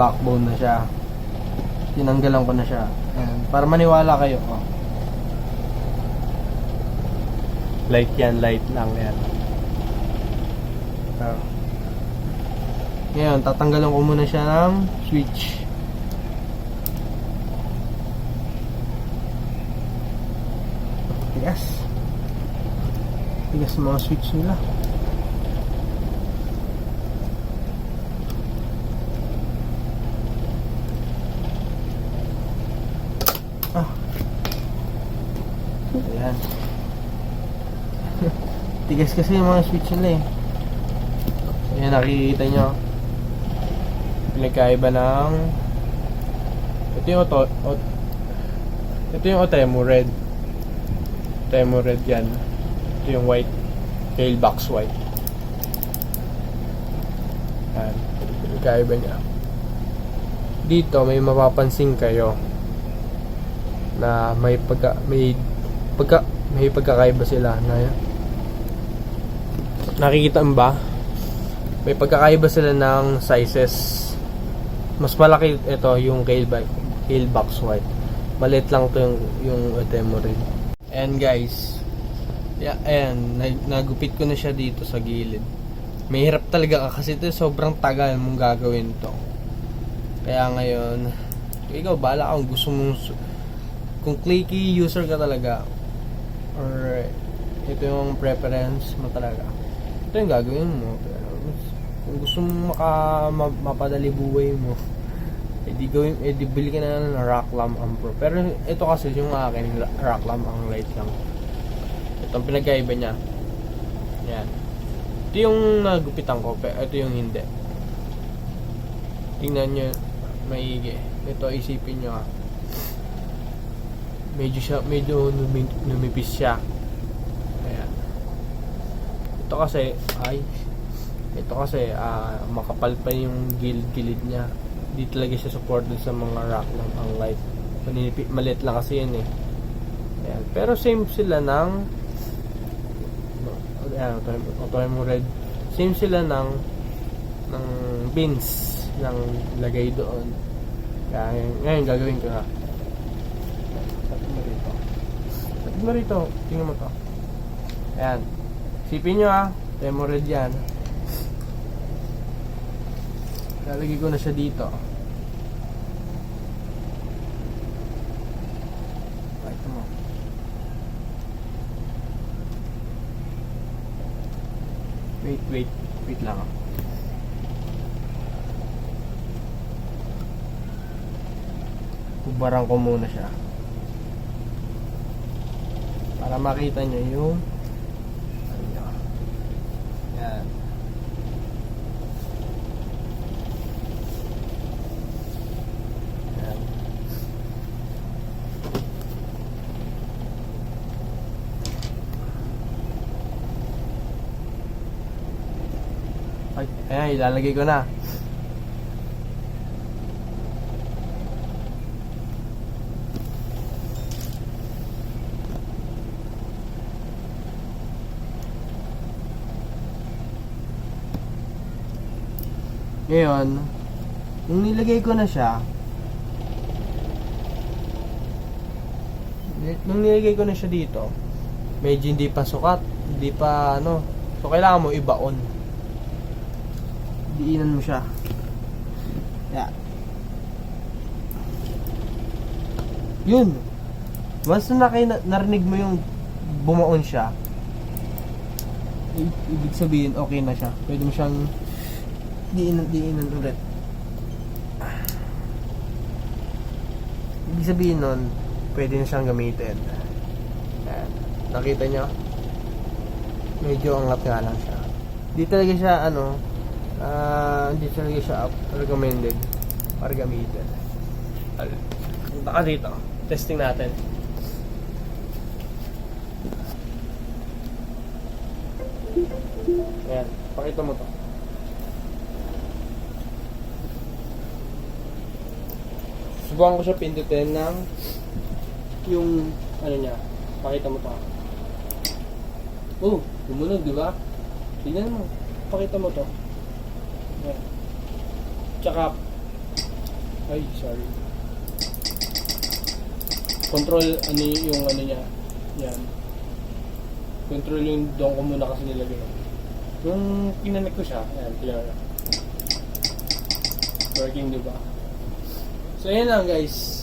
backbone na siya. Tinanggalan ko na siya. Ayan. Para maniwala kayo. Oh. Light yan, light lang yan. Ah. Ngayon, tatanggalan ko muna siya ng switch. Tigas. Tigas mga switch nila. Ah. Ayan. Tigas kasi yung mga switch nila eh. Ayan, nakikita nyo. Pinagkaiba ng... Ito yung auto... auto ito yung Otemo red. Otemo red yan. Ito yung white. Tailbox white. Ayan. Pinagkaiba niya. Dito may mapapansin kayo na may pagka may pagka may pagkakaiba sila na nakikita mo ba? May pagkakaiba sila ng sizes. Mas malaki ito yung tailback tailbox white. Maliit lang to yung yung Otemo rin and guys yeah, ayan nag- nagupit ko na siya dito sa gilid. Mahirap talaga ka kasi ito sobrang tagal mong gagawin to. Kaya ngayon ikaw bala kung gusto mong kung clicky user ka talaga or ito yung preference mo talaga ito yung gagawin mo. Pero kung gusto mo maka, ma, mapadali buhay mo edi gawin edi bili ka na ng rock lamp ang pro. Pero ito kasi yung akin rock lamp ang light lang. Ito ang pinagkaiba niya. Yan. Ito yung nagupitan ko pero ito yung hindi. Tingnan nyo maigi. Ito isipin nyo ah. Medyo siya medyo numi, numipis siya ito kasi ay ito kasi ah, makapal pa yung gilid gilid niya di talaga siya supported sa mga rock lang ang light Maninipi, maliit lang kasi yan eh ayan. pero same sila ng ayan, ito, ito yung red same sila ng ng pins ng lagay doon kaya ngayon gagawin ko na Tapos mo rito. Tapos mo rito. Tingnan mo to. Ayan. Sipin nyo ah. Demo red yan. Lalagay ko na siya dito. Ito mo. Wait, wait. Wait lang ah. Kubarang ko muna siya para makita nyo yung ano nyo. yan yan ay, ayan ilalagay ko na Ngayon, nung nilagay ko na siya, nung nilagay ko na siya dito, medyo hindi pa sukat, hindi pa ano, so kailangan mo ibaon. Diinan mo siya. Yeah. Yun. Once na naki- narinig mo yung bumaon siya, ibig sabihin okay na siya. Pwede mo siyang diinan, diinan ulit. Ibig sabihin nun, pwede na siyang gamitin. Ayan. Nakita nyo? Medyo angat nga lang siya. Di talaga siya, ano, ah, hindi talaga siya up- recommended para gamitin. Al- Punta ka dito. Testing natin. Ayan. Pakita mo to. Subukan ko siya pindutin ng yung ano niya. Pakita mo to. Oh, tumunog, di ba? Tingnan mo. Pakita mo to. Ayan. Tsaka, Ay, sorry. Control, ano yung ano niya. Yan. Control yung doon ko muna kasi nilagay. Yung pinanik ko siya, ayan, pinag Working, di ba? So, yan lang guys.